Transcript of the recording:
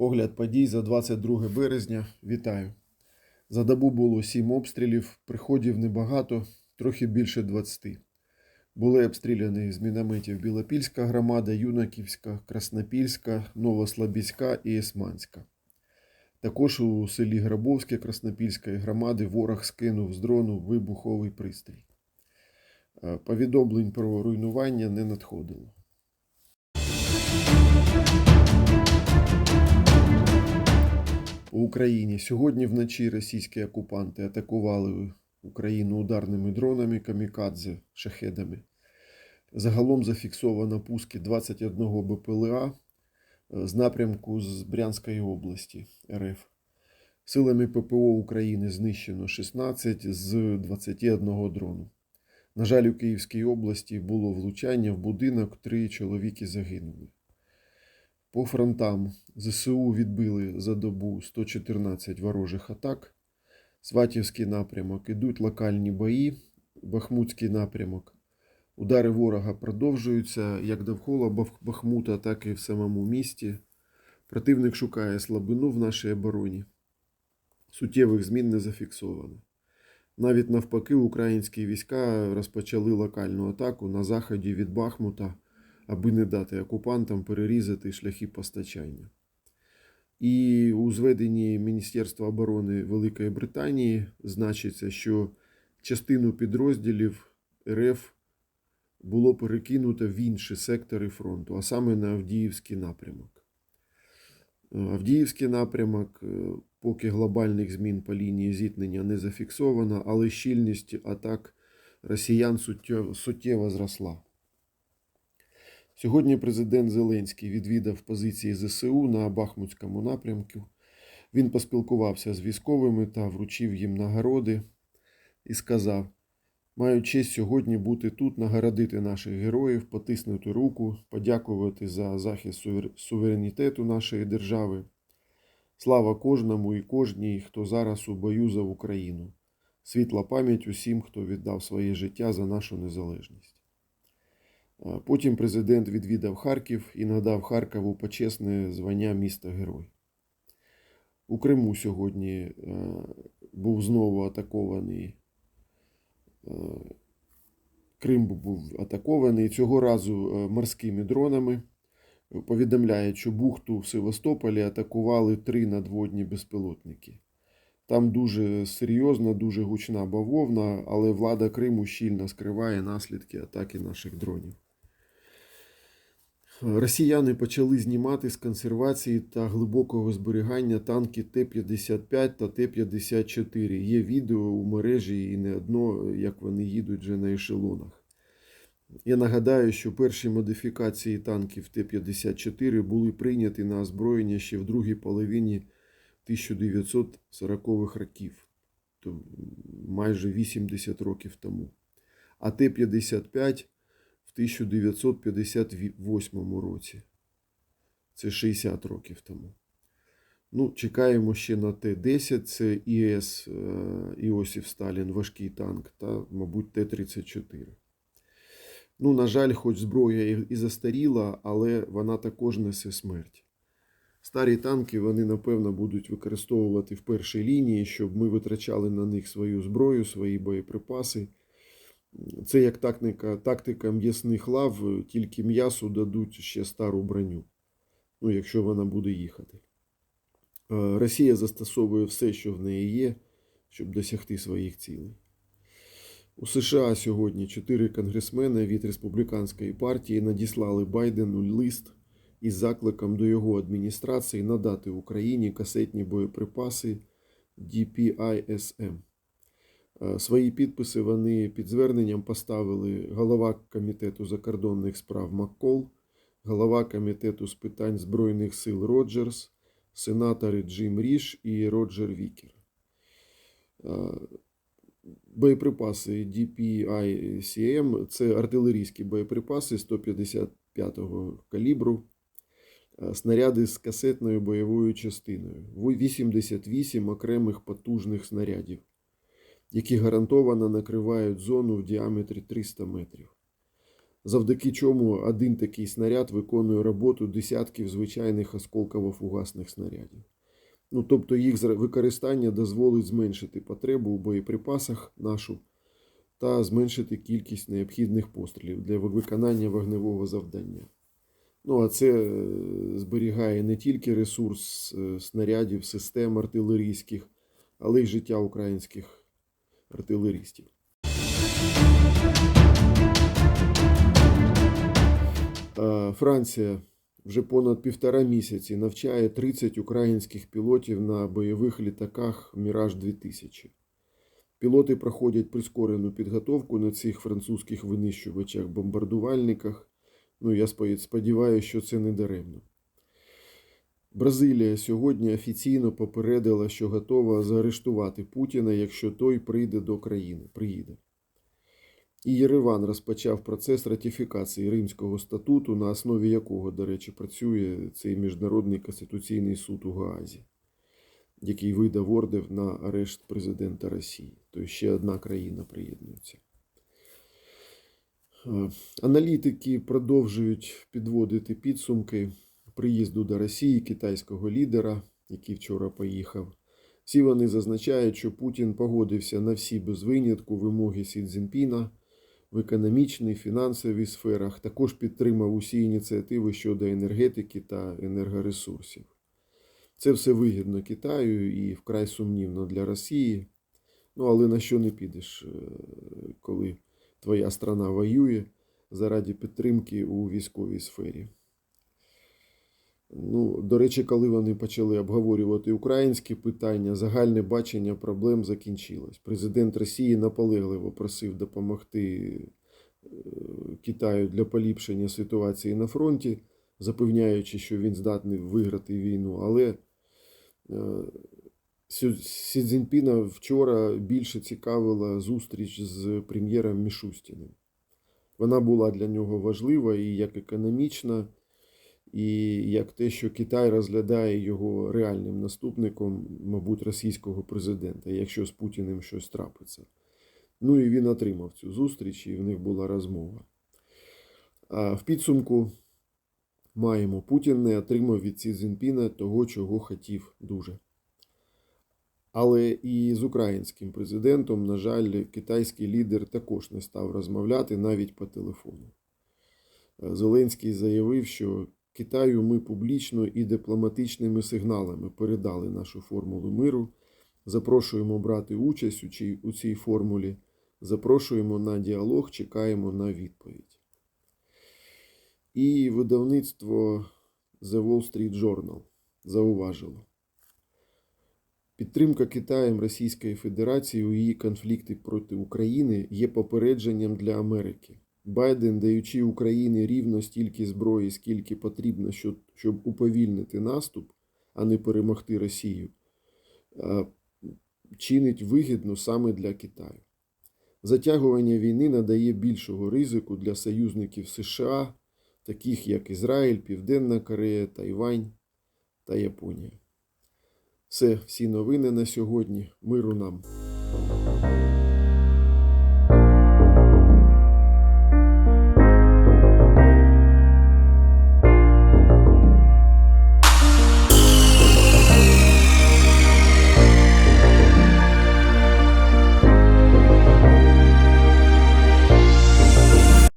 Огляд подій за 22 березня. Вітаю. За добу було 7 обстрілів, приходів небагато, трохи більше 20. Були обстріляні з мінометів Білопільська громада, Юнаківська, Краснопільська, Новослабіська і Есманська. Також у селі Грабовське Краснопільської громади ворог скинув з дрону вибуховий пристрій. Е, Повідомлень про руйнування не надходило. У Україні сьогодні вночі російські окупанти атакували Україну ударними дронами камікадзе шахедами. Загалом зафіксовано пуски 21 БПЛА е, з напрямку з Брянської області РФ. Силами ППО України знищено 16 з 21 дрону. На жаль, у Київській області було влучання в будинок, три чоловіки загинули. По фронтам ЗСУ відбили за добу 114 ворожих атак. Сватівський напрямок ідуть локальні бої, Бахмутський напрямок. Удари ворога продовжуються як довкола Бахмута, так і в самому місті. Противник шукає слабину в нашій обороні. Суттєвих змін не зафіксовано. Навіть навпаки, українські війська розпочали локальну атаку на заході від Бахмута, аби не дати окупантам перерізати шляхи постачання. І у зведенні Міністерства оборони Великої Британії значиться, що частину підрозділів РФ було перекинуто в інші сектори фронту, а саме на Авдіївський напрямок. Авдіївський напрямок, е, поки глобальних змін по лінії зіткнення не зафіксовано, але щільність атак росіян суттєво зросла. Сьогодні президент Зеленський відвідав позиції ЗСУ на Бахмутському напрямку. Він поспілкувався з військовими та вручив їм нагороди і сказав: Маю честь сьогодні бути тут, нагородити наших героїв, потиснути руку, подякувати за захист суверенітету нашої держави. Слава кожному і кожній, хто зараз у бою за Україну. Світла пам'ять усім, хто віддав своє життя за нашу незалежність. Потім президент відвідав Харків і надав Харкову почесне звання міста Герой. У Криму сьогодні е, був знову атакований. е, Крим був атакований цього разу е, морськими дронами. Повідомляють, що бухту в Севастополі атакували три надводні безпілотники. Там дуже серйозна, дуже гучна бавовна, але влада Криму щільно скриває наслідки атаки наших дронів. Росіяни почали знімати з консервації та глибокого зберігання танки Т-55 та Т-54. Є відео у мережі і не одно, як вони їдуть вже на ешелонах. Я нагадаю, що перші модифікації танків Т-54 були прийняті на озброєння ще в другій половині 1940-х років, то майже 80 років тому. А Т-55 в 1958 році. Це 60 років тому. Ну, чекаємо ще на Т-10, це ІС е, Іосиф Сталін, важкий танк, та, мабуть, Т-34. Ну, на жаль, хоч зброя і- застаріла, але вона також несе смерть. Старі танки вони, напевно, будуть використовувати в першій лінії, щоб ми витрачали на них свою зброю, свої боєприпаси. Це як тактика, тактика м'ясних лав, тільки м'ясу дадуть ще стару броню, ну, якщо вона буде їхати. Е, Росія застосовує все, що в неї є, щоб досягти своїх цілей. У США сьогодні чотири конгресмени від республіканської партії надіслали Байдену лист із закликом до його адміністрації надати Україні касетні боєприпаси DPISM. Е, Свої підписи вони під зверненням поставили голова комітету закордонних справ Маккол, голова комітету з питань Збройних сил Роджерс, сенатори Джим Ріш і Роджер Вікер. Е, Боєприпаси DPICM – це артилерійські боєприпаси 155-го калібру, е, снаряди з касетною бойовою частиною, 88 окремих потужних снарядів які гарантовано накривають зону в діаметрі 300 метрів. завдяки чому один такий снаряд виконує роботу десятків звичайних осколково-фугасних снарядів. Ну, тобто їх використання дозволить зменшити потребу у боєприпасах нашу та зменшити кількість необхідних пострілів для виконання вогневого завдання. Ну, а це е, зберігає не тільки ресурс е, снарядів, систем артилерійських, але й життя українських артилерістів. Франція вже понад півтора місяці навчає 30 українських пілотів на бойових літаках Міраж 2000. Пілоти проходять прискорену підготовку на цих французьких винищувачах-бомбардувальниках. Ну, я сподіваюся, що це не даремно. Бразилія сьогодні офіційно попередила, що готова заарештувати Путіна, якщо той прийде до країни. Приїде. І Єреван розпочав процес ратифікації Римського статуту, на основі якого, до речі, працює цей Міжнародний конституційний суд у Гаазі, який видав ордер на арешт президента Росії. Тобто ще одна країна приєднується. Е, Аналітики продовжують підводити підсумки приїзду до Росії китайського лідера, який вчора поїхав. Всі вони зазначають, що Путін погодився на всі без винятку вимоги Сі Цзіньпіна в економічній, фінансовій сферах, також підтримав усі ініціативи щодо енергетики та енергоресурсів. Це все вигідно Китаю і вкрай сумнівно для Росії. Ну, але на що не підеш, е, коли твоя страна воює заради підтримки у військовій сфері. Ну, до речі, коли вони почали обговорювати українські питання, загальне бачення проблем закінчилось. Президент Росії наполегливо просив допомогти е, Китаю для поліпшення ситуації на фронті, запевняючи, що він здатний виграти війну. Але е, Сі Цзіньпіна вчора більше цікавила зустріч з прем'єром Мішустіним. Вона була для нього важлива і як економічна, і як те, що Китай розглядає його реальним наступником, мабуть, російського президента, якщо з Путіним щось трапиться. Ну і він отримав цю зустріч, і в них була розмова. А в підсумку маємо Путін не отримав від Сі Цзіньпіна того, чого хотів дуже. Але і з українським президентом, на жаль, китайський лідер також не став розмовляти навіть по телефону. Е, Зеленський заявив, що Китаю ми публічно і дипломатичними сигналами передали нашу формулу миру. Запрошуємо брати участь у цій- формулі, запрошуємо на діалог, чекаємо на відповідь. І видавництво The Wall Street Journal зауважило. Підтримка Китаєм Російської Федерації у її конфлікті проти України є попередженням для Америки. Байден, даючи Україні рівно стільки зброї, скільки потрібно, щоб, уповільнити наступ, а не перемогти Росію, е, чинить вигідно саме для Китаю. Затягування війни надає більшого ризику для союзників США, таких як Ізраїль, Південна Корея, Тайвань та Японія. Все, всі новини на сьогодні. Миру нам.